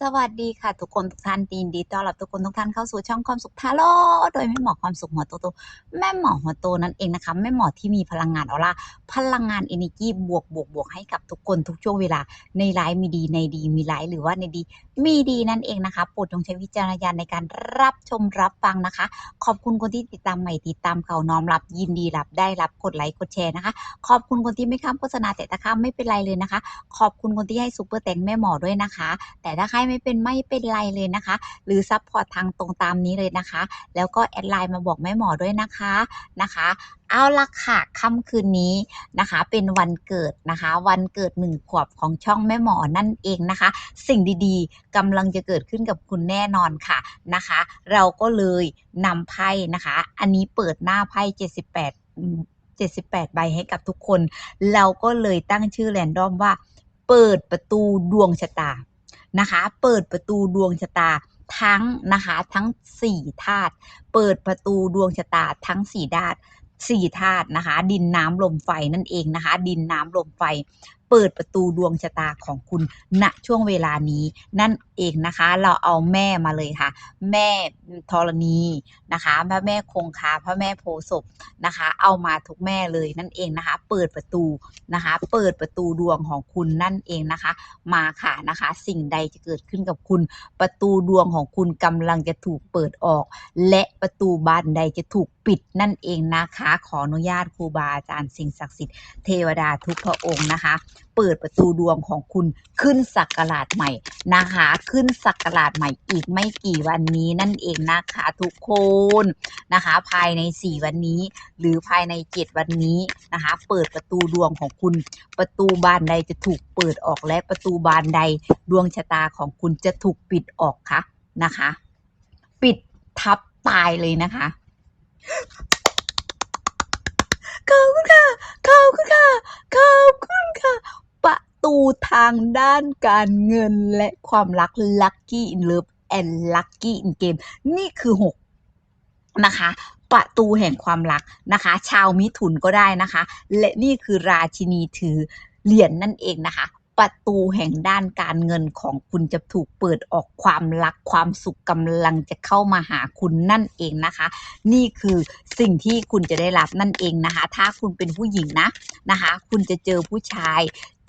สวัสดีค่ะทุกคนทุกท่านยินดีต้อนรับทุกคนทุกท่านเข้าสู่ช่องความสุขทาโร่โดยแม่หมอความสุขหัวโตโตแม่หมอหัวโตนั่นเองนะคะแม่หมอที่มีพลังงานออร่าพลังงานเอเนจีบวกบวกบวกให้กับทุกคนทุกช่วงเวลาในร้ายมีดีในดีมีร้ายหรือว่าในดี มีดีนั่นเองนะคะโปรดจงใช้วิจารณญาณในการรับชมรับฟังนะคะ ขอบคุณคนที่ติดตามใหม่ติดตามเก่าน้อมรับยินดีรับได้รับกดไลค์กดแชร์นะคะ ขอบคุณคนที่ไม่ข้ามโฆษณาแต่ตะข้ามไม่เป็นไรเลยนะคะ ขอบคุณคนที่ให้ซุปเปอร์แตงแม่หมอด้วยนะคะ แต่ถ้าใครไม่เป็นไม่เป็นไรเลยนะคะ หรือซัพพอร์ตทางตรงตามนี้เลยนะคะ แล้วก็แอดไลน์มาบอกแม่หมอด้วยนะคะนะคะ เอาละค่ะค่ำคืนนี้นะคะ เป็นวันเกิดนะคะ วันเกิดหนึ่งขวบของช่องแม่หมอนั่นเองนะคะ สิ่งดีๆกำลังจะเกิดขึ้นกับคุณแน่นอนค่ะนะคะ เราก็เลยนำไพ่นะคะ อันนี้เปิดหน้าไพ่78 78 ใบให้กับทุกคน เราก็เลยตั้งชื่อแรนดอมว่า เปิดประตูดวงชะตา นะคะ เปิดประตูดวงชะตาทั้งนะคะทั้งสี่ธาตุเปิดประตูดวงชะตาทั้งสี่ธานสี่ธาตุนะคะ ดินน้ำลมไฟนั่นเองนะคะ ดินน้ำลมไฟ เปิดประตูดวงชะตาของคุณณช่วงเวลานี้นั่นเองนะคะ เราเอาแม่มาเลยค่ะ แม่ธรณีนะคะพระแม่คงคาพระแม่โพศพนะคะ เอามาทุกแม่เลยนั่นเองนะคะ เปิดประตูนะคะ เปิดประตูดวงของคุณนั่นเองนะคะ มาค่ะนะคะ สิ่งใดจะเกิดขึ้นกับคุณ ประตูดวงของคุณกำลังจะถูกเปิดออก และประตูบานใดจะถูกปิดนั่นเองนะคะ ขออนุญาตครูบาอาจารย์สิ่งศักดิ์สิทธิ์เทวดาทุกพระองค์นะคะ เปิดประตูดวงของคุณขึ้นสักราชใหม่นะคะ ขึ้นสักราชใหม่อีกไม่กี่วันนี้นั่นเองนะคะทุกคนนะคะ ภายใน 4 วันนี้ หรือภายใน 7 วันนี้นะคะ เปิดประตูดวงของคุณ ประตูบานใดจะถูกเปิดออกและประตูบานใดดวงชะตาของคุณจะถูกปิดออกคะนะคะ ปิดทับตายเลยนะคะ ขอบคุณค่ะ ขอบคุณค่ะ ขอบคุณค่ะ ประตูทางด้านการเงินและความรัก Lucky in Love and Lucky in Game นี่คือ 6 นะคะ ประตูแห่งความรักนะคะ ชาวมิถุนก็ได้นะคะ และนี่คือราชินีถือเหรียญนนั่นเองนะคะ ประตูแห่งด้านการเงินของคุณจะถูกเปิดออกความรักความสุขกำลังจะเข้ามาหาคุณนั่นเองนะคะ นี่คือสิ่งที่คุณจะได้รับนั่นเองนะคะ ถ้าคุณเป็นผู้หญิงนะนะคะ คุณจะเจอผู้ชาย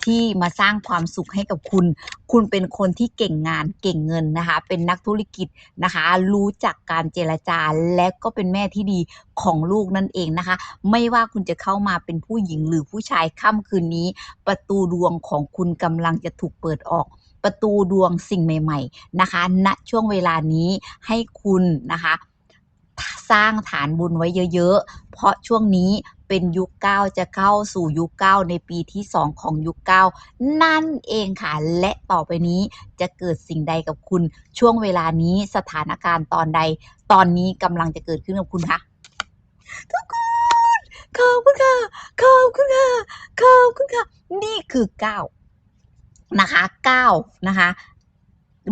ที่มาสร้างความสุขให้กับคุณ คุณเป็นคนที่เก่งงานเก่งเงินนะคะ เป็นนักธุรกิจนะคะ รู้จักการเจรจาและก็เป็นแม่ที่ดีของลูกนั่นเองนะคะ ไม่ว่าคุณจะเข้ามาเป็นผู้หญิงหรือผู้ชายค่ำคืนนี้ ประตูดวงของคุณกำลังจะถูกเปิดออกประตูดวงสิ่งใหม่ ๆ นะคะ ณ ช่วงเวลานี้ให้คุณนะคะ สร้างฐานบุญไว้เยอะ ๆ เพราะช่วงนี้เป็นยุคเก้าจะเข้าสู่ยุคเก้าในปีที่สองของยุคเก้านั่นเองค่ะ และต่อไปนี้จะเกิดสิ่งใดกับคุณ ช่วงเวลานี้สถานการณ์ตอนใด ตอนนี้กำลังจะเกิดขึ้นกับคุณคะทุกคนขอบคุณค่ะขอบคุณค่ะขอบคุณค่ะ นี่คือเก้านะคะเก้านะคะ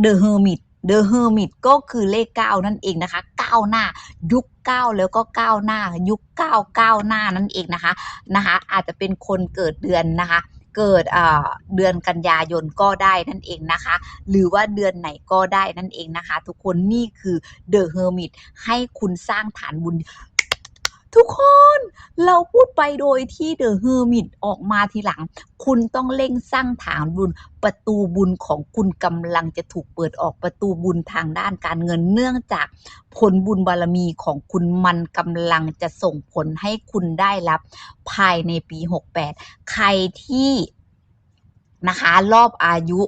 The Hermit The Hermit ก็คือเลขเก้านั่นเองนะคะก้าหน้ายุคเก้าแล้วก็ก้าหน้า ยุคเก้าก้าหน้านั่นเองนะคะนะคะอาจจะเป็นคนเกิดเดือนนะคะเกิดเอ่อเดือนกันยายนก็ได้นั่นเองนะคะ หรือว่าเดือนไหนก็ได้นั่นเองนะคะ ทุกคนนี่คือ The Hermit ให้คุณสร้างฐานบุญ ทุกคนเราพูดไปโดยที่เดอะเฮอร์มิตออกมาทีหลัง คุณต้องเร่งสร้างฐานบุญ ประตูบุญของคุณกำลังจะถูกเปิดออกประตูบุญทางด้านการเงินเนื่องจากผลบุญบารมีของคุณมันกำลังจะส่งผลให้คุณได้รับ ภายในปี 68 ใครที่นะคะรอบอายุ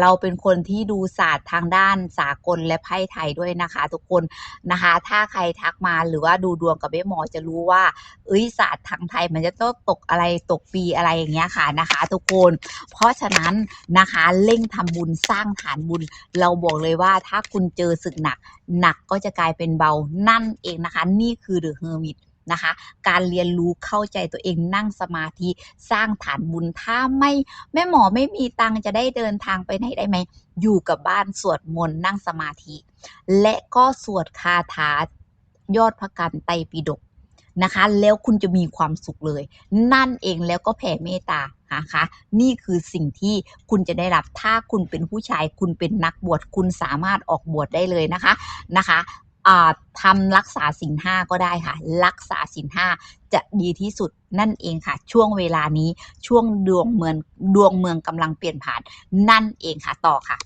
เราเป็นคนที่ดูศาสตร์ทางด้านสากลและไพ่ไทยด้วยนะคะ ทุกคนนะคะ ถ้าใครทักมาหรือว่าดูดวงกับแม่หมอจะรู้ว่าเอ้ยศาสตร์ทางไทยมันจะต้องตกอะไรตกปีอะไรอย่างเงี้ยค่ะนะคะ ทุกคน เพราะฉะนั้นนะคะเร่งทำบุญสร้างฐานบุญ เราบอกเลยว่าถ้าคุณเจอศึกหนัก หนักก็จะกลายเป็นเบานั่นเองนะคะ นี่คือเดอะเฮอร์มิต นะคะ การเรียนรู้เข้าใจตัวเองนั่งสมาธิสร้างฐานบุญถ้าไม่แม่หมอไม่มีตังจะได้เดินทางไปไหนได้ไหมอยู่กับบ้านสวดมนต์นั่งสมาธิ และก็สวดคาถายอดพระกันไตรปิฎกนะคะแล้วคุณจะมีความสุขเลย นั่นเองแล้วก็แผ่เมตตานะคะนี่คือสิ่งที่คุณจะได้รับถ้าคุณเป็นผู้ชาย คุณเป็นนักบวชคุณสามารถออกบวชได้เลยนะคะนะคะ ทำรักษาสินห้าก็ได้ค่ะ รักษาสินห้าจะดีที่สุดนั่นเองค่ะ ช่วงเวลานี้ช่วงดวงเมืองดวงเมืองกำลังเปลี่ยนผ่านนั่นเองค่ะต่อค่ะ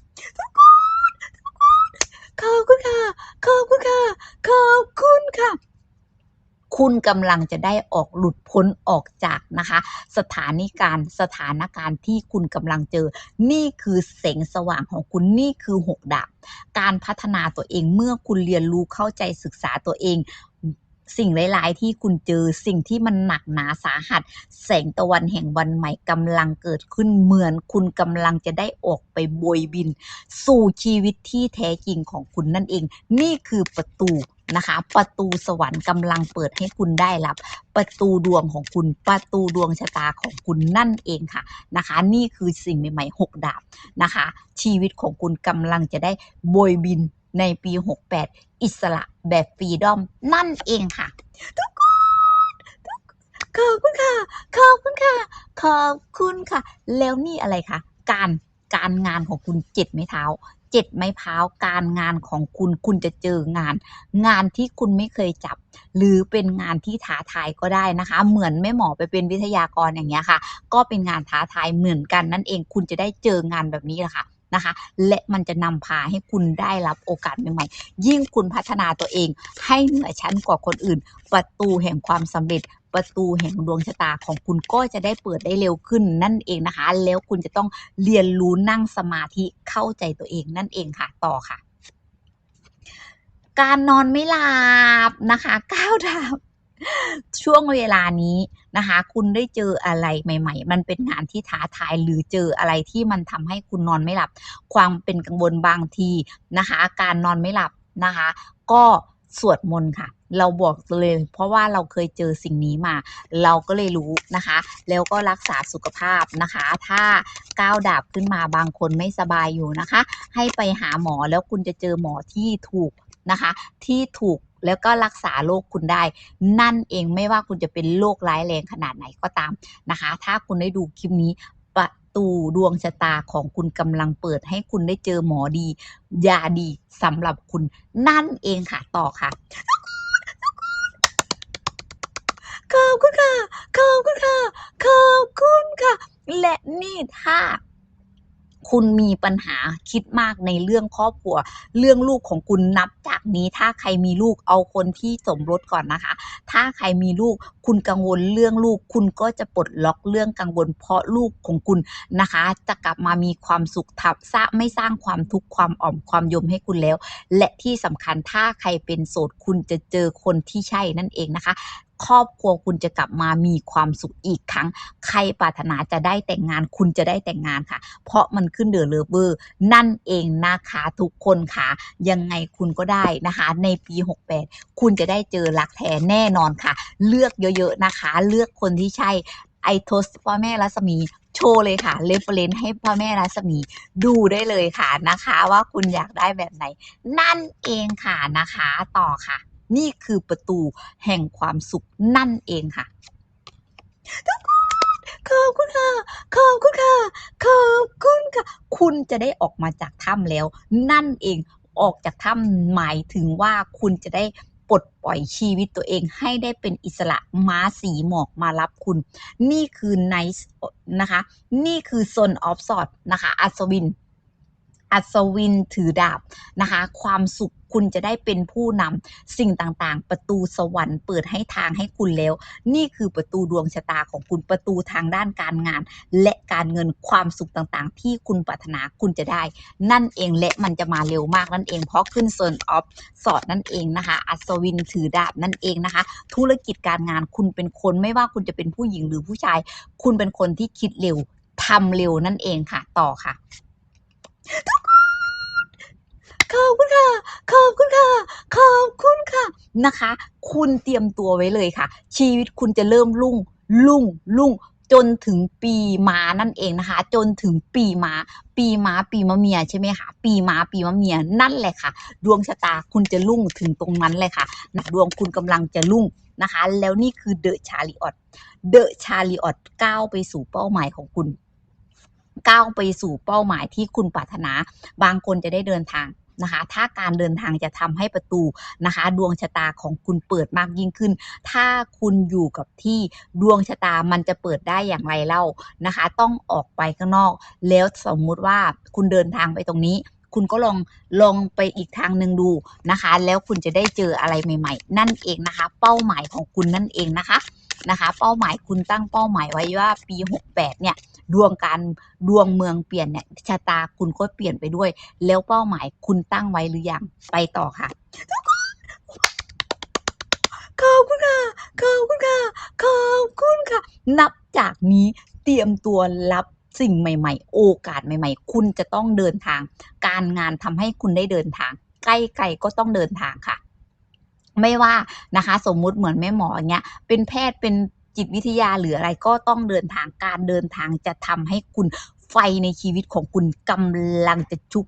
ขอบคุณค่ะขอบคุณค่ะขอบคุณค่ะ คุณกำลังจะได้ออกหลุดพ้นออกจากนะคะ สถานีการณ์สถานการณ์ที่คุณกำลังเจอ นี่คือแสงสว่างของคุณนี่คือหกดาบการพัฒนาตัวเองเมื่อคุณเรียนรู้เข้าใจศึกษาตัวเองสิ่งร้าย ๆ ที่คุณเจอสิ่งที่มันหนักหนาสาหัส แสงตะวันแห่งวันใหม่กำลังเกิดขึ้นเหมือนคุณกำลังจะได้ออกไปโบยบิน สู่ชีวิตที่แท้จริงของคุณนั่นเอง นี่คือประตู นะคะ ประตูสวรรค์กำลังเปิดให้คุณได้รับ ประตูดวงของคุณ ประตูดวงชะตาของคุณนั่นเองค่ะนะคะ นี่คือสิ่งใหม่ๆหกดาบนะคะ ชีวิตของคุณกำลังจะได้โบยบินในปี 68 อิสระแบบฟรีดอมนั่นเองค่ะ ทุกคนทุกขอบคุณค่ะ ขอบคุณค่ะ ขอบคุณค่ะ แล้วนี่อะไรคะ การการงานของคุณเจ็ดไม้เท้า เจ็ดไม้เท้าการงานของคุณคุณจะเจองาน งานที่คุณไม่เคยจับ หรือเป็นงานที่ท้าทายก็ได้นะคะ เหมือนแม่หมอไปเป็นวิทยากรอย่างเงี้ยค่ะ ก็เป็นงานท้าทายเหมือนกันนั่นเองคุณจะได้เจองานแบบนี้แหละค่ะนะคะและมันจะนำพาให้คุณได้รับโอกาสใหม่ๆ ยิ่งคุณพัฒนาตัวเองให้เหนือชั้นกว่าคนอื่น ประตูแห่งความสำเร็จ ประตูแห่งดวงชะตาของคุณก็จะได้เปิดได้เร็วขึ้นนั่นเองนะคะ แล้วคุณจะต้องเรียนรู้นั่งสมาธิเข้าใจตัวเองนั่นเองค่ะ ต่อค่ะ การนอนไม่หลับนะคะก้าวดาวช่วงเวลานี้นะคะ คุณได้เจออะไรใหม่ ๆ มันเป็นงานที่ท้าทายหรือเจออะไรที่มันทำให้คุณนอนไม่หลับ ความเป็นกังวลบางทีนะคะ การนอนไม่หลับนะคะ ก็สวดมนต์ค่ะ เราบอกเลย เพราะว่าเราเคยเจอสิ่งนี้มา เราก็เลยรู้นะคะ แล้วก็รักษาสุขภาพนะคะ ถ้าก้าวดาบขึ้นมาบางคนไม่สบายอยู่นะคะ ให้ไปหาหมอแล้วคุณจะเจอหมอที่ถูกนะคะ ที่ถูกแล้วก็รักษาโรคคุณได้ นั่นเองไม่ว่าคุณจะเป็นโรคร้ายแรงขนาดไหนก็ตามนะคะ ถ้าคุณได้ดูคลิปนี้ประตูดวงชะตาของคุณกำลังเปิดให้คุณได้เจอหมอดียาดีสำหรับคุณนั่นเองค่ะต่อค่ะ ขอบคุณค่ะ ขอบคุณค่ะ ขอบคุณค่ะ และนี่ถ้าคุณมีปัญหาคิดมากในเรื่องครอบครัว เรื่องลูกของคุณนับจากนี้ถ้าใครมีลูกเอาคนที่สมรสก่อนนะคะ ถ้าใครมีลูกคุณกังวลเรื่องลูก คุณก็จะปลดล็อกเรื่องกังวล เพราะลูกของคุณนะคะ จะกลับมามีความสุขทับซะไม่สร้างความทุกข์ความอ่อมความยมให้คุณแล้ว และที่สำคัญถ้าใครเป็นโสดคุณจะเจอคนที่ใช่นั่นเองนะคะ ครอบครัวคุณจะกลับมามีความสุขอีกครั้ง ใครปรารถนาจะได้แต่งงานคุณจะได้แต่งงานค่ะ เพราะมันขึ้นเดือเลเวอร์นั่นเองนะคะทุกคนค่ะ ยังไงคุณก็ได้นะคะ ในปี 68 คุณจะได้เจอรักแท้แน่นอนค่ะ เลือกเยอะๆนะคะ เลือกคนที่ใช่ไอโทสพ่อแม่รัศมีโชว์เลยค่ะเรฟเฟรนให้พ่อแม่รัศมีดูได้เลยค่ะนะคะ ว่าคุณอยากได้แบบไหน นั่นเองค่ะนะคะต่อค่ะ นี่คือประตูแห่งความสุขนั่นเองค่ะขอบคุณค่ะขอบคุณค่ะขอบคุณค่ะ คุณจะได้ออกมาจากถ้ำแล้ว นั่นเองออกจากถ้ำหมายถึงว่าคุณจะได้ปลดปล่อยชีวิตตัวเองให้ได้เป็นอิสระม้าสีหมอกมารับคุณ นี่คือไนซ์นะคะ นี่คือโซนออฟสอดนะคะ อัศวิน อัศวินถือดาบนะคะ ความสุขคุณจะได้เป็นผู้นำสิ่งต่างๆ ประตูสวรรค์เปิดให้ทางให้คุณแล้ว นี่คือประตูดวงชะตาของคุณประตูทางด้านการงาน และการเงินความสุขต่างๆ ที่คุณปรารถนาคุณจะได้ นั่นเองและมันจะมาเร็วมากนั่นเองเพราะขึ้นโซนออฟสอดนั่นเองนะคะอัศวินถือดาบนั่นเองนะคะ ธุรกิจการงานคุณเป็นคนไม่ว่าคุณจะเป็นผู้หญิงหรือผู้ชาย คุณเป็นคนที่คิดเร็วทำเร็วนั่นเองค่ะ ต่อค่ะ ขอบคุณค่ะ ขอบคุณค่ะ ขอบคุณค่ะนะคะ คุณเตรียมตัวไว้เลยค่ะ ชีวิตคุณจะเริ่มรุ่งรุ่งรุ่งจนถึงปีม้านั่นเองนะคะ จนถึงปีม้า ปีม้าปีมะเมียใช่ไหมคะปีม้าปีมะเมียนั่นแหละค่ะ ดวงชะตาคุณจะรุ่งถึงตรงนั้นเลยค่ะนะดวงคุณกำลังจะรุ่งนะคะ แล้วนี่คือเดอะชาริออตเดอะชาริออตก้าวไปสู่เป้าหมายของคุณ ก้าวไปสู่เป้าหมายที่คุณปรารถนา บางคนจะได้เดินทางนะคะ ถ้าการเดินทางจะทำให้ประตูนะคะ ดวงชะตาของคุณเปิดมากยิ่งขึ้น ถ้าคุณอยู่กับที่ดวงชะตามันจะเปิดได้อย่างไรเล่านะคะ ต้องออกไปข้างนอก แล้วสมมุติว่าคุณเดินทางไปตรงนี้ คุณก็ลองลองไปอีกทางหนึ่งดูนะคะ แล้วคุณจะได้เจออะไรใหม่ ๆ นั่นเองนะคะ เป้าหมายของคุณนั่นเองนะคะนะคะ เป้าหมายคุณตั้งเป้าหมายไว้ว่าปี 68 เนี่ย ดวงการดวงเมืองเปลี่ยนเนี่ยชะตาคุณก็เปลี่ยนไปด้วย แล้วเป้าหมายคุณตั้งไว้หรือยังไปต่อค่ะขอบคุณค่ะขอบคุณค่ะขอบคุณค่ะ นับจากนี้เตรียมตัวรับสิ่งใหม่ ๆ โอกาสใหม่ ๆ คุณจะต้องเดินทาง การงานทำให้คุณได้เดินทาง ใกล้ๆก็ต้องเดินทางค่ะ ไม่ว่านะคะ สมมุติเหมือนแม่หมออย่างเงี้ย เป็นแพทย์เป็น จิตวิทยาหรืออะไรก็ต้องเดินทางการเดินทางจะทำให้คุณไฟในชีวิตของคุณกำลังจะชุก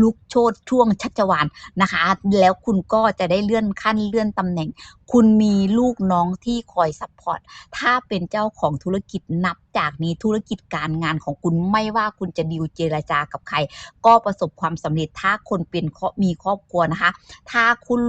ลุกโชดช่วงชัชวานนะคะ แล้วคุณก็จะได้เลื่อนขั้นเลื่อนตำแหน่ง คุณมีลูกน้องที่คอยซัพพอร์ต ถ้าเป็นเจ้าของธุรกิจนับจากนี้ธุรกิจการงานของคุณไม่ว่าคุณจะดีลเจรจากับใคร ก็ประสบความสำเร็จถ้าคนเป็นครอบมีครอบครัวนะคะ ถ้าคุณ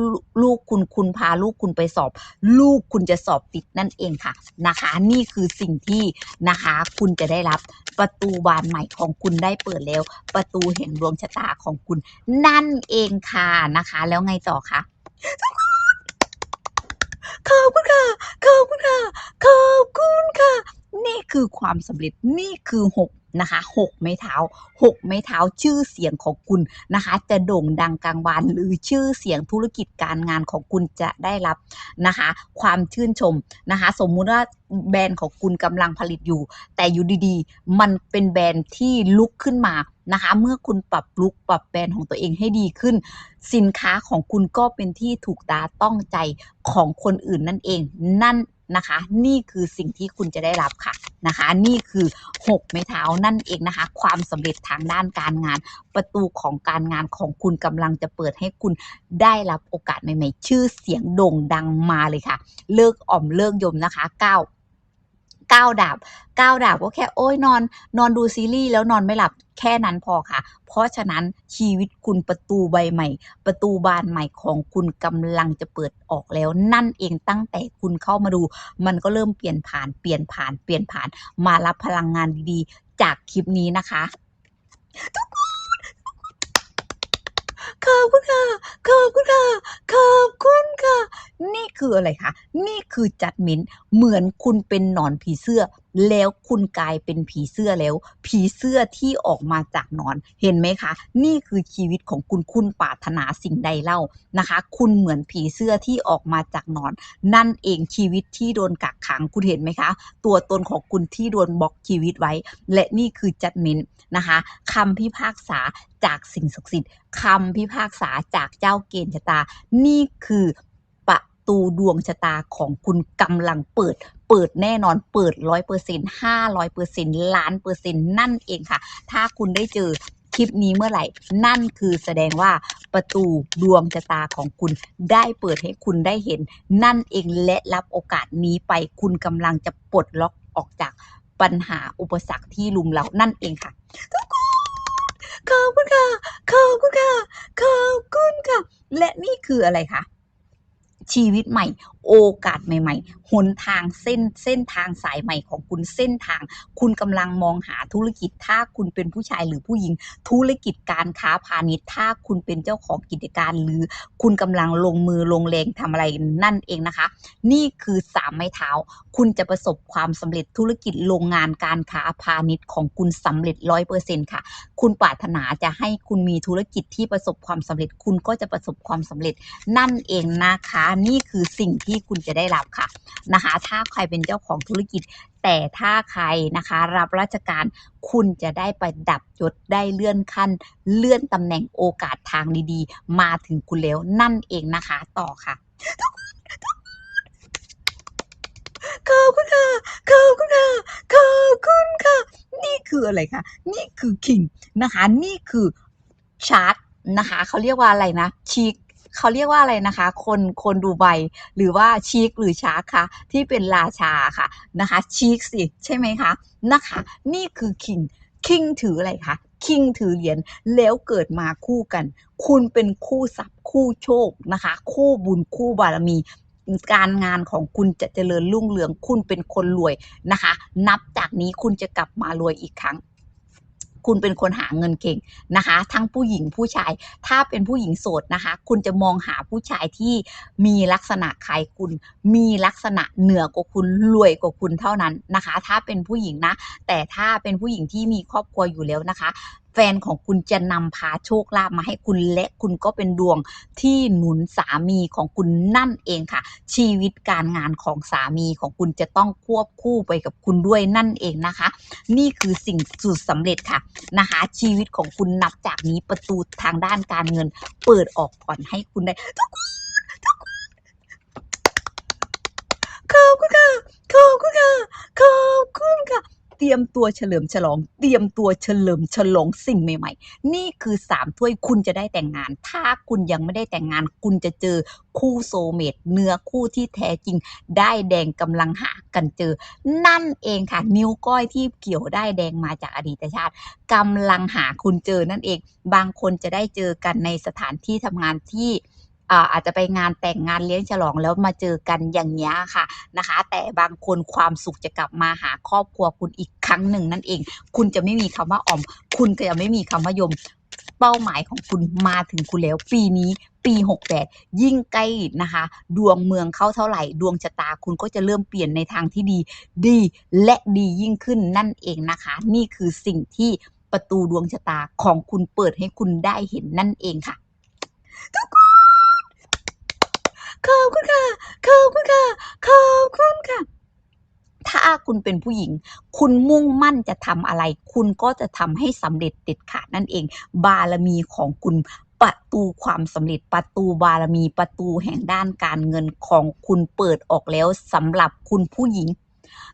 ลูกคุณคุณพาลูกคุณไปสอบ ลูกคุณจะสอบติดนั่นเองค่ะนะคะ นี่คือสิ่งที่นะคะ คุณจะได้รับประตูบานใหม่ของคุณได้เปิดแล้ว ประตูแห่งดวงชะตาของคุณนั่นเองค่ะนะคะ แล้วไงต่อคะขอบคุณค่ะขอบคุณค่ะขอบคุณค่ะ นี่คือความสำเร็จนี่คือหกนะคะหกไม้เท้าหกไม้เท้าชื่อเสียงของคุณนะคะ จะโด่งดังกลางวานหรือชื่อเสียงธุรกิจการงานของคุณจะได้รับนะคะ ความชื่นชมนะคะ สมมุติว่าแบรนด์ของคุณกำลังผลิตอยู่ แต่อยู่ดีๆ มันเป็นแบรนด์ที่ลุกขึ้นมา นะคะ เมื่อคุณปรับลุกปรับแบรนด์ของตัวเองให้ดีขึ้น สินค้าของคุณก็เป็นที่ถูกตาต้องใจของคนอื่นนั่นเอง นั่นนะคะ นี่คือสิ่งที่คุณจะได้รับค่ะนะคะ นี่คือหกไม้เท้านั่นเองนะคะ ความสำเร็จทางด้านการงาน ประตูของการงานของคุณกำลังจะเปิดให้คุณได้รับโอกาสใหม่ๆ ชื่อเสียงโด่งดังมาเลยค่ะ เลิกอ่อมเลิกยมนะคะเก้าวดาบก้าดาบก็แค่โอ้ยนอน นอนดูซีรีส์แล้วนอนไม่หลับแค่นั้นพอค่ะ เพราะฉะนั้นชีวิตคุณประตูใบใหม่ ประตูบานใหม่ของคุณกำลังจะเปิดออกแล้ว นั่นเองตั้งแต่คุณเข้ามาดู มันก็เริ่มเปลี่ยนผ่านเปลี่ยนผ่านเปลี่ยนผ่าน มารับพลังงานดีๆ จากคลิปนี้นะคะทุกคน ขอบคุณค่ะ ขอบคุณค่ะ ขอบคุณค่ะ นี่คืออะไรคะ นี่คือจัดมิ้นเหมือนคุณเป็นหนอนผีเสื้อ แล้วคุณกลายเป็นผีเสื้อแล้ว ผีเสื้อที่ออกมาจากนอน เห็นไหมคะ นี่คือชีวิตของคุณคุณปรารถนาสิ่งใดเล่านะคะ คุณเหมือนผีเสื้อที่ออกมาจากนอน นั่นเองชีวิตที่โดนกักขังคุณเห็นไหมคะ ตัวตนของคุณที่โดนบล็อกชีวิตไว้ และนี่คือจัดเมนนะคะคำพิพากษาจากสิ่งศักดิ์สิทธิ์คำพิพากษาจากเจ้าเกณฑ์ชะตา นี่คือประตูดวงชะตาของคุณกำลังเปิด เปิดแน่นอนเปิดร้อยเปอร์เซ็นต์ห้าร้อยเปอร์เซ็นต์ล้านเปอร์เซ็นต์นั่นเองค่ะ ถ้าคุณได้เจอคลิปนี้เมื่อไหร่ นั่นคือแสดงว่าประตูดวงชะตาของคุณได้เปิดให้คุณได้เห็น นั่นเองและรับโอกาสนี้ไปคุณกำลังจะปลดล็อกออกจากปัญหาอุปสรรคที่ลุมเรานั่นเองค่ะทุกคนขอบคุณค่ะขอบคุณค่ะขอบคุณค่ะ และนี่คืออะไรคะชีวิตใหม่ โอกาสใหม่ ๆหนทางเส้นเส้นทางสายใหม่ของคุณเส้นทาง คุณกำลังมองหาธุรกิจถ้าคุณเป็นผู้ชายหรือผู้หญิง ธุรกิจการค้าพาณิชย์ถ้าคุณเป็นเจ้าของกิจการหรือคุณกำลังลงมือลงแรงทำอะไรนั่นเองนะคะ นี่คือสามไม้เท้า คุณจะประสบความสำเร็จธุรกิจโรงงานการค้าพาณิชย์ของคุณสำเร็จร้อยเปอร์เซ็นค่ะ คุณปรารถนาจะให้คุณมีธุรกิจที่ประสบความสำเร็จ คุณก็จะประสบความสำเร็จนั่นเองนะคะ นี่คือสิ่งที่คุณจะได้รับค่ะนะคะ ถ้าใครเป็นเจ้าของธุรกิจ แต่ถ้าใครนะคะ รับราชการคุณจะได้ไปดับยศได้เลื่อนขั้น เลื่อนตำแหน่งโอกาสทางดีๆ มาถึงคุณแล้วนั่นเองนะคะ ต่อค่ะขอบคุณค่ะขอบคุณค่ะขอบคุณค่ะ นี่คืออะไรคะ นี่คือคิงนะคะ นี่คือชาร์ตนะคะ เขาเรียกว่าอะไรนะชี เขาเรียกว่าอะไรนะคะ คนคนดูไบหรือว่าชีคหรือชาร์คค่ะ ที่เป็นราชาค่ะนะคะชีคสิใช่ไหมคะนะคะ นี่คือคิงคิงถืออะไรคะคิงถือเหรียญแล้วเกิดมาคู่กัน คุณเป็นคู่ทรัพย์คู่โชคนะคะ คู่บุญคู่บารมีการงานของคุณจะเจริญรุ่งเรืองคุณเป็นคนรวยนะคะ นับจากนี้คุณจะกลับมารวยอีกครั้ง คุณเป็นคนหาเงินเก่งนะคะ ทั้งผู้หญิงผู้ชาย ถ้าเป็นผู้หญิงโสดนะคะ คุณจะมองหาผู้ชายที่มีลักษณะคล้ายคุณ มีลักษณะเหนือกว่าคุณรวยกว่าคุณเท่านั้นนะคะ ถ้าเป็นผู้หญิงนะ แต่ถ้าเป็นผู้หญิงที่มีครอบครัวอยู่แล้วนะคะ แฟนของคุณจะนำพาโชคลาภมาให้คุณและคุณก็เป็นดวงที่หนุนสามีของคุณนั่นเองค่ะ ชีวิตการงานของสามีของคุณจะต้องควบคู่ไปกับคุณด้วยนั่นเองนะคะ นี่คือสิ่งสุดสำเร็จค่ะนะคะ ชีวิตของคุณนับจากนี้ประตูทางด้านการเงิน เปิดออกก่อนให้คุณได้ทุกคนทุกคนขอบคุณค่ะขอบคุณค่ะขอบคุณค่ะ เตรียมตัวเฉลิมฉลอง เตรียมตัวเฉลิมฉลองสิ่งใหม่ ๆ นี่คือสามถ้วยคุณจะได้แต่งงาน ถ้าคุณยังไม่ได้แต่งงาน คุณจะเจอคู่โซเมตเนื้อคู่ที่แท้จริง ได้แดงกำลังหากันเจอ นั่นเองค่ะ นิ้วก้อยที่เกี่ยวได้แดงมาจากอดีตชาติกำลังหาคุณเจอนั่นเอง บางคนจะได้เจอกันในสถานที่ทำงานที่ อาจจะไปงานแต่งงานเลี้ยงฉลองแล้วมาเจอกันอย่างนี้ยค่ะนะคะ แต่บางคนความสุขจะกลับมาหาครอบครัวคุณอีกครั้งหนึ่งนั่นเอง คุณจะไม่มีคำว่าอ่อม คุณก็จะไม่มีคำว่ายมเป้าหมายของคุณมาถึงคุณแล้ว ปีนี้ปี 68 ยิ่งใกล้นะคะ ดวงเมืองเข้าเท่าไหร่ ดวงชะตาคุณก็จะเริ่มเปลี่ยนในทางที่ดี ดีและดียิ่งขึ้นนั่นเองนะคะ นี่คือสิ่งที่ประตูดวงชะตาของคุณเปิดให้คุณได้เห็นนั่นเองค่ะทุกคน ขอบคุณค่ะ ขอบคุณค่ะ ขอบคุณค่ะ ถ้าคุณเป็นผู้หญิง คุณมุ่งมั่นจะทำอะไร คุณก็จะทำให้สำเร็จเด็ดขาดนั่นเอง บารมีของคุณประตูความสำเร็จประตูบารมีประตูแห่งด้านการเงินของคุณเปิดออกแล้วสำหรับคุณผู้หญิง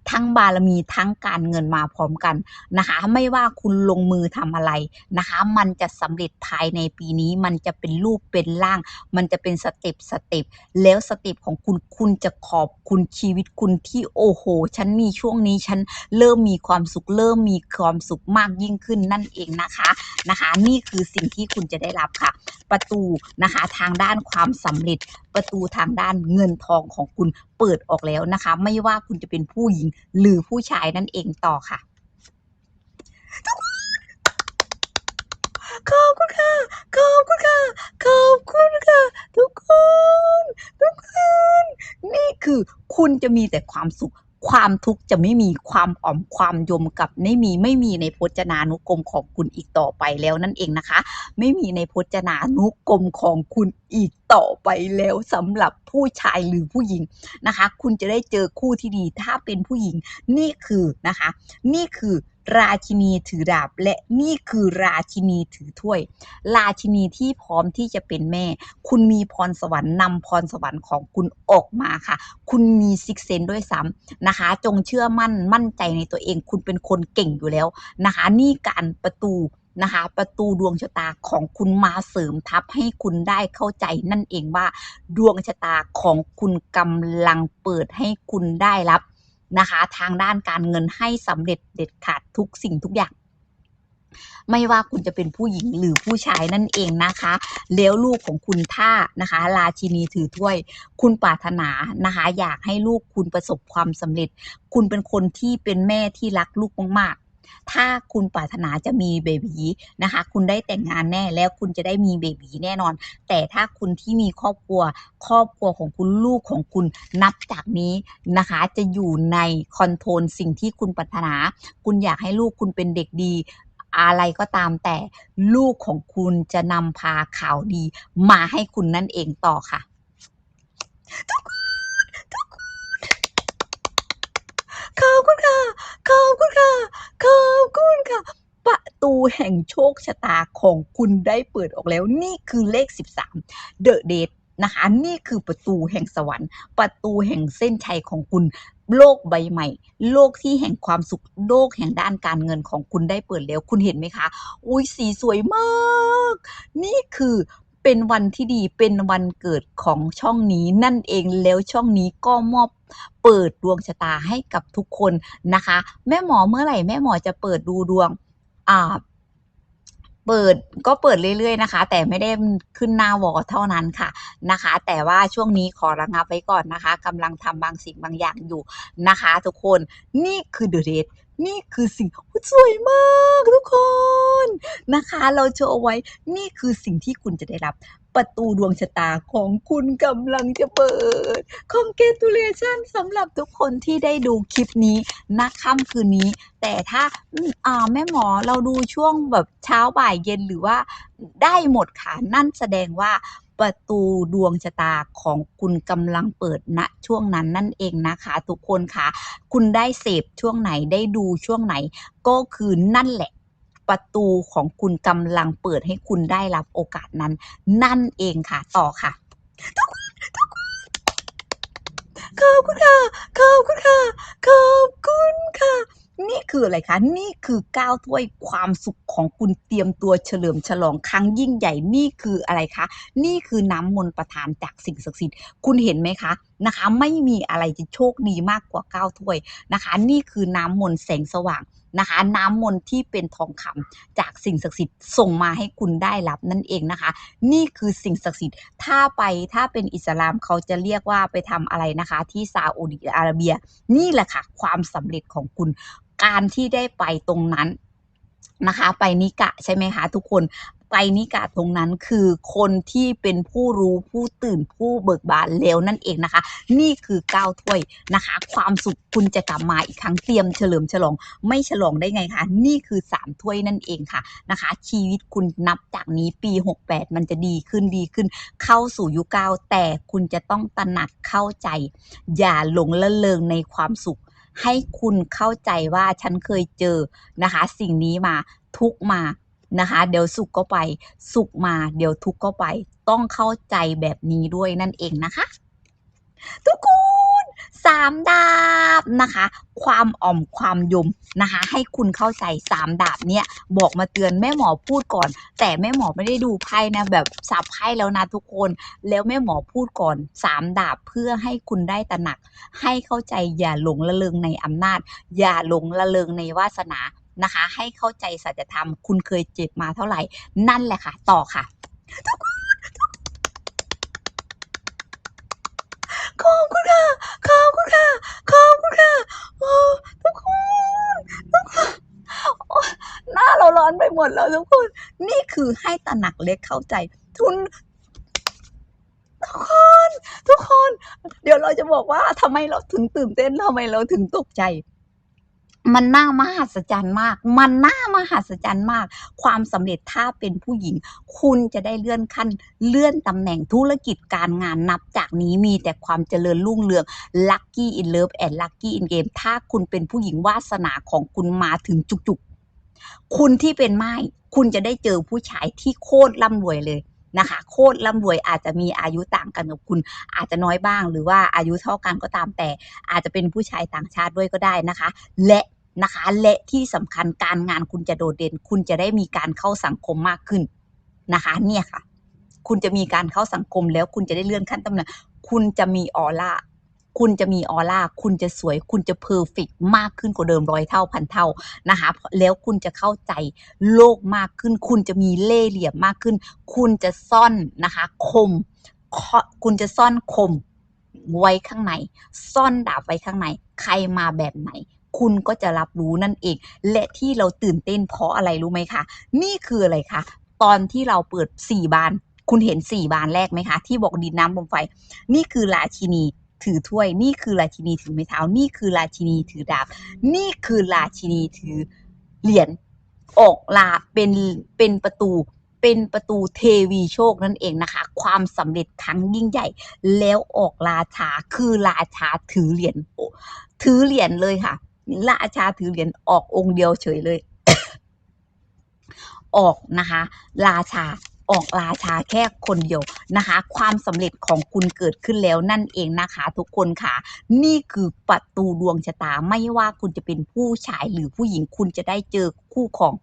ทั้งบารมีทั้งการเงินมาพร้อมกันนะคะ ไม่ว่าคุณลงมือทำอะไรนะคะ มันจะสำเร็จภายในปีนี้มันจะเป็นรูปเป็นร่าง มันจะเป็นสเต็ปสเต็ปแล้วสเต็ปของคุณคุณจะขอบคุณชีวิตคุณที่โอ้โห ฉันมีช่วงนี้ฉันเริ่มมีความสุขเริ่มมีความสุขมากยิ่งขึ้นนั่นเองนะคะนะคะ นี่คือสิ่งที่คุณจะได้รับค่ะ ประตูนะคะทางด้านความสำเร็จประตูทางด้านเงินทองของคุณ เปิดออกแล้วนะคะ ไม่ว่าคุณจะเป็นผู้หญิงหรือผู้ชายนั่นเองต่อค่ะขอบคุณค่ะ ขอบคุณค่ะ ขอบคุณค่ะ ทุกคน ทุกคน นี่คือคุณจะมีแต่ความสุข ความทุกข์จะไม่มีความอ่อมความยมกับไม่มีไม่มีในพจนานุกรมของคุณอีกต่อไปแล้วนั่นเองนะคะ ไม่มีในพจนานุกรมของคุณอีกต่อไปแล้วสำหรับผู้ชายหรือผู้หญิงนะคะ คุณจะได้เจอคู่ที่ดีถ้าเป็นผู้หญิงนี่คือนะคะ นี่คือ ราชินีถือดาบ และนี่คือราชินีถือถ้วย ราชินีที่พร้อมที่จะเป็นแม่ คุณมีพรสวรรค์นำพรสวรรค์ของคุณออกมาค่ะ คุณมีซิกเซนด้วยซ้ำนะคะ จงเชื่อมั่นมั่นใจในตัวเอง คุณเป็นคนเก่งอยู่แล้วนะคะ นี่การประตูนะคะประตูดวงชะตาของคุณมาเสริมทับให้คุณได้เข้าใจนั่นเองว่า ดวงชะตาของคุณกำลังเปิดให้คุณได้รับ นะคะ ทางด้านการเงินให้สำเร็จเด็ดขาดทุกสิ่งทุกอย่างไม่ว่าคุณจะเป็นผู้หญิงหรือผู้ชายนั่นเองนะคะ แล้วลูกของคุณถ้านะคะ ราชินีถือถ้วย คุณปรารถนานะคะ อยากให้ลูกคุณประสบความสำเร็จ คุณเป็นคนที่เป็นแม่ที่รักลูกมาก ถ้าคุณปรารถนาจะมีเบบีนะคะ คุณได้แต่งงานแน่แล้วคุณจะได้มีเบบีแน่นอน แต่ถ้าคุณที่มีครอบครัว ครอบครัวของคุณลูกของคุณนับจากนี้นะคะ จะอยู่ในคอนโทรลสิ่งที่คุณปรารถนา คุณอยากให้ลูกคุณเป็นเด็กดีอะไรก็ตามแต่ลูกของคุณจะนำพาข่าวดีมาให้คุณนั่นเองต่อค่ะทุกคนทุกคน ขอบคุณค่ะ ขอบคุณค่ะ ขอบคุณค่ะ ประตูแห่งโชคชะตาของคุณได้เปิดออกแล้ว นี่คือเลข 13 The Date นะคะนี่คือประตูแห่งสวรรค์ ประตูแห่งเส้นชัยของคุณ โลกใบใหม่ โลกที่แห่งความสุข โลกแห่งด้านการเงินของคุณได้เปิดแล้ว คุณเห็นไหมคะ อุ้ยสีสวยมาก นี่คือ เป็นวันที่ดีเป็นวันเกิดของช่องนี้นั่นเองแล้วช่องนี้ก็มอบเปิดดวงชะตาให้กับทุกคนนะคะ แม่หมอเมื่อไหร่แม่หมอจะเปิดดูดวงอ่าเปิดก็เปิดเรื่อยๆนะคะ แต่ไม่ได้ขึ้นหน้าวอเท่านั้นค่ะนะคะ แต่ว่าช่วงนี้ขอระงับไว้ก่อนนะคะกำลังทำบางสิ่งบางอย่างอยู่นะคะ ทุกคนนี่คือเดอะเรด นี่คือสิ่งสวยมากทุกคนนะคะ เราโชว์เอาไว้นี่คือสิ่งที่คุณจะได้รับประตูดวงชะตาของคุณกำลังจะเปิด congratulation สำหรับทุกคนที่ได้ดูคลิปนี้ณค่ำคืนนี้ แต่ถ้าอ่าแม่หมอเราดูช่วงแบบเช้าบ่ายเย็นหรือว่าได้หมดค่ะ นั่นแสดงว่า ประตูดวงชะตาของคุณกำลังเปิดณช่วงนั้นนั่นเองนะคะ ทุกคนค่ะ คุณได้เสพช่วงไหนได้ดูช่วงไหน ก็คือนั่นแหละประตูของคุณกำลังเปิดให้คุณได้รับโอกาสนั้น นั่นเองค่ะต่อค่ะทุกคนทุกคนขอบคุณค่ะขอบคุณค่ะขอบคุณค่ะ นี่คืออะไรคะ นี่คือก้าวถ้วยความสุขของคุณเตรียมตัวเฉลิมฉลองครั้งยิ่งใหญ่ นี่คืออะไรคะ นี่คือน้ำมนต์ประทานจากสิ่งศักดิ์สิทธิ์ คุณเห็นไหมคะนะคะ ไม่มีอะไรจะโชคดีมากกว่าก้าวถ้วยนะคะ นี่คือน้ำมนต์แสงสว่างนะคะ น้ำมนต์ที่เป็นทองคำจากสิ่งศักดิ์สิทธิ์ส่งมาให้คุณได้รับนั่นเองนะคะ นี่คือสิ่งศักดิ์สิทธิ์ถ้าไปถ้าเป็นอิสลามเขาจะเรียกว่าไปทำอะไรนะคะ ที่ซาอุดิอาระเบีย นี่แหละค่ะ ความสำเร็จของคุณ การที่ได้ไปตรงนั้นนะคะ ไปนิกะใช่ไหมคะทุกคนไปนิกะตรงนั้นคือคนที่เป็นผู้รู้ผู้ตื่นผู้เบิกบานแล้วนั่นเองนะคะ นี่คือก้าวถ้วยนะคะ ความสุขคุณจะกลับมาอีกครั้งเตรียมเฉลิมฉลอง ไม่ฉลองได้ไงคะนี่คือสามถ้วยนั่นเองค่ะนะคะ ชีวิตคุณนับจากนี้ปี 68 มันจะดีขึ้นดีขึ้น เข้าสู่ยุคเก้าแต่คุณจะต้องตระหนักเข้าใจ อย่าหลงละเลงในความสุข ให้คุณเข้าใจว่าฉันเคยเจอนะคะ สิ่งนี้มาทุกมานะคะ เดี๋ยวสุขก็ไป สุขมาเดี๋ยวทุกข์ก็ไป ต้องเข้าใจแบบนี้ด้วยนั่นเองนะคะ ทุกคน สามดาบนะคะ ความอ่อมความยมนะคะ ให้คุณเข้าใจสามดาบเนี่ยบอกมาเตือนแม่หมอพูดก่อน แต่แม่หมอไม่ได้ดูไพ่นะแบบสับไพ่แล้วนะทุกคน แล้วแม่หมอพูดก่อนสามดาบเพื่อให้คุณได้ตระหนัก ให้เข้าใจอย่าหลงละเลงในอำนาจ อย่าหลงละเลงในวาสนานะคะ ให้เข้าใจสัจธรรม คุณเคยเจ็บมาเท่าไหร่ นั่นแหละค่ะ ต่อค่ะขอบคุณค่ะขอบคุณค่ะ ค่ะ ขอบคุณค่ะโอ้ทุกคนทุกคนโอ๊ยหน้าเราร้อนไปหมดแล้วทุกคน นี่คือให้ตระหนักเล็กเข้าใจ ทุน ทุกคน ทุกคน เดี๋ยวเราจะบอกว่าทำไมเราถึงตื่นเต้นทำไมเราถึงตกใจ มันน่ามหัศจรรย์มาก มันน่ามหัศจรรย์มาก ความสำเร็จถ้าเป็นผู้หญิง คุณจะได้เลื่อนขั้น เลื่อนตำแหน่งธุรกิจการงานนับจากนี้มีแต่ความเจริญรุ่งเรือง Lucky in Love and Lucky in Game ถ้าคุณเป็นผู้หญิงวาสนาของคุณมาถึงจุกๆ คุณที่เป็นไม้ คุณจะได้เจอผู้ชายที่โคตรร่ำรวยเลย นะคะ โคตรร่ำรวยอาจจะมีอายุต่างกันกับคุณ อาจจะน้อยบ้าง หรือว่าอายุเท่ากันก็ตามแต่อาจจะเป็นผู้ชายต่างชาติด้วยก็ได้นะคะ และนะคะและที่สำคัญการงานคุณจะโดดเด่น คุณจะได้มีการเข้าสังคมมากขึ้นนะคะ เนี่ยค่ะ คุณจะมีการเข้าสังคมแล้วคุณจะได้เลื่อนขั้นตำแหน่งคุณจะมีออร่า คุณจะมีออร่า คุณจะสวย คุณจะเพอร์เฟกมากขึ้นกว่าเดิมร้อยเท่าพันเท่านะคะ แล้วคุณจะเข้าใจโลกมากขึ้น คุณจะมีเล่ห์เหลี่ยมมากขึ้น คุณจะซ่อนนะคะคม คุณจะซ่อนคมไว้ข้างใน ซ่อนดาบไว้ข้างใน ใครมาแบบไหน คุณก็จะรับรู้นั่นเอง และที่เราตื่นเต้นเพราะอะไรรู้ไหมคะ นี่คืออะไรคะ ตอนที่เราเปิดสี่บาน คุณเห็นสี่บานแรกไหมคะ ที่บอกดินน้ำลมไฟ นี่คือราชินี ถือถ้วย นี่คือราชินีถือไม้เท้า นี่คือราชินีถือดาบ นี่คือราชินีถือเหรียญออกลาเป็นเป็นประตูเป็นประตูเทวีโชคนั่นเองนะคะ ความสำเร็จครั้งยิ่งใหญ่ แล้วออกราชาคือราชาถือเหรียญถือเหรียญเลยค่ะราชาถือเหรียญออกองค์เดียวเฉยเลย ออกนะคะ ราชา ออกราชาแค่คนเดียวนะคะ ความสำเร็จของคุณเกิดขึ้นแล้วนั่นเองนะคะ ทุกคนค่ะ นี่คือประตูดวงชะตาไม่ว่าคุณจะเป็นผู้ชายหรือผู้หญิงคุณจะได้เจอคู่ของ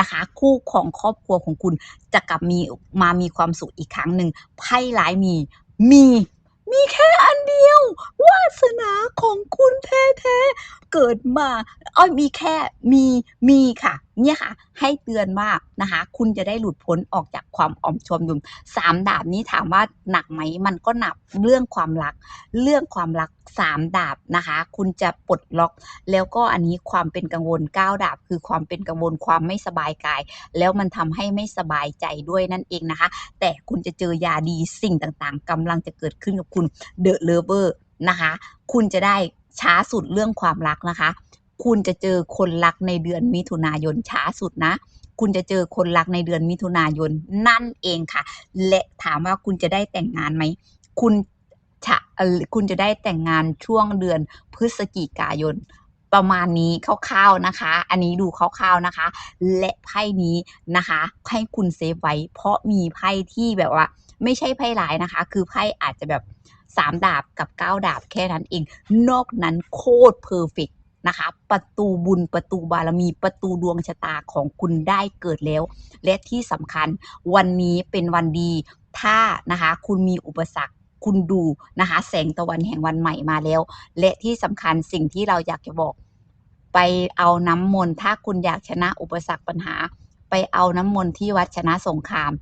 นะคะ คู่ของครอบครัวของคุณจะกลับมีมามีความสุขอีกครั้งหนึ่งไพ่ร้ายมีมีมีแค่อันเดียว วาสนาของคุณแท้ๆ เกิดมาอ้อยมีแค่มีมีค่ะ เนี่ยค่ะ ให้เตือนว่านะคะ คุณจะได้หลุดพ้นออกจากความอ่อมชมดุมสามดาบนี้ถามว่าหนักไหมมันก็หนักเรื่องความรัก เรื่องความรักสามดาบนะคะ คุณจะปลดล็อก แล้วก็อันนี้ความเป็นกังวลเก้าดาบ คือความเป็นกังวลความไม่สบายกาย แล้วมันทำให้ไม่สบายใจด้วยนั่นเองนะคะ แต่คุณจะเจอยาดีสิ่งต่างๆกำลังจะเกิดขึ้นกับคุณเดอะเลเวอร์นะคะ คุณจะได้ ช้าสุดเรื่องความรักนะคะ คุณจะเจอคนรักในเดือนมิถุนายนช้าสุดนะ คุณจะเจอคนรักในเดือนมิถุนายนนั่นเองค่ะ และถามว่าคุณจะได้แต่งงานไหม คุณจะคุณจะได้แต่งงานช่วงเดือนพฤศจิกายนประมาณนี้คร่าวๆนะคะ อันนี้ดูคร่าวๆนะคะ และไพ่นี้นะคะให้คุณเซฟไว้ เพราะมีไพ่ที่แบบว่า ไม่ใช่ไพ่ร้ายนะคะ คือไพ่อาจจะแบบ สามดาบกับเก้าดาบแค่นั้นเอง นอกนั้นโคตรเพอร์เฟกนะคะ ประตูบุญประตูบารมีประตูดวงชะตาของคุณได้เกิดแล้ว และที่สำคัญวันนี้เป็นวันดี ถ้านะคะคุณมีอุปสรรคคุณดูนะคะแสงตะวันแห่งวันใหม่มาแล้ว และที่สำคัญสิ่งที่เราอยากจะบอก ไปเอาน้ำมนต์ถ้าคุณอยากชนะอุปสรรคปัญหา ไปเอาน้ำมนต์ที่วัดชนะสงคราม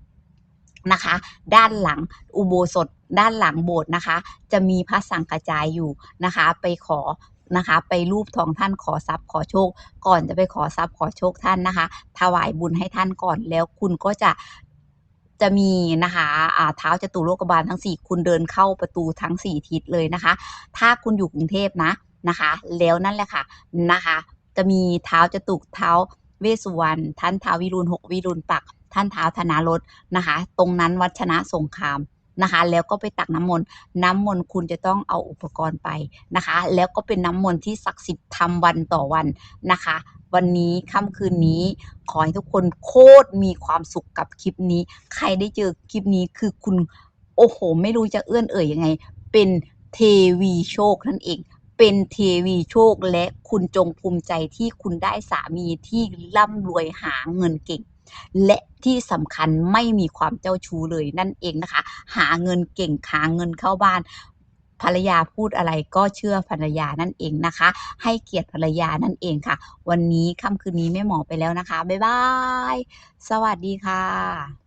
นะคะ ด้านหลังอุโบสถ ด้านหลังโบสถ์นะคะ จะมีพระสังกระจายอยู่นะคะ ไปขอนะคะไปรูปทองท่านขอทรัพย์ขอโชค ก่อนจะไปขอทรัพย์ขอโชคท่านนะคะ ถวายบุญให้ท่านก่อนแล้วคุณก็จะจะมีนะคะอ่าเท้าจตุโลกบาลทั้ง 4 คุณเดินเข้าประตูทั้ง 4 ทิศเลยนะคะ ถ้าคุณอยู่กรุงเทพนะนะคะ แล้วนั่นแหละค่ะนะคะ จะมีเท้าจตุเท้าเวสสุวรรณท่านเท้าวิรุณหกวิรุณปัก ท่านเท้าธนารถนะคะ ตรงนั้นวัชนะสงครามนะคะ แล้วก็ไปตักน้ำมนต์น้ำมนต์คุณจะต้องเอาอุปกรณ์ไปนะคะ แล้วก็เป็นน้ำมนต์ที่ศักดิ์สิทธิ์ทำวันต่อวันนะคะ วันนี้ค่ำคืนนี้ขอให้ทุกคนโคตรมีความสุขกับคลิปนี้ ใครได้เจอคลิปนี้คือคุณโอ้โห ไม่รู้จะเอื้อนเอ่ยยังไง เป็นเทวีโชคนั่นเอง เป็นเทวีโชคและคุณจงภูมิใจที่คุณได้สามีที่ร่ำรวยหาเงินเก่ง และที่สำคัญไม่มีความเจ้าชู้เลยนั่นเองนะคะ หาเงินเก่งหาเงินเข้าบ้านภรรยาพูดอะไรก็เชื่อภรรยานั่นเองนะคะ ให้เกียรติภรรยานั่นเองค่ะ วันนี้ค่ำคืนนี้แม่หมอไปแล้วนะคะ บ๊ายบาย สวัสดีค่ะ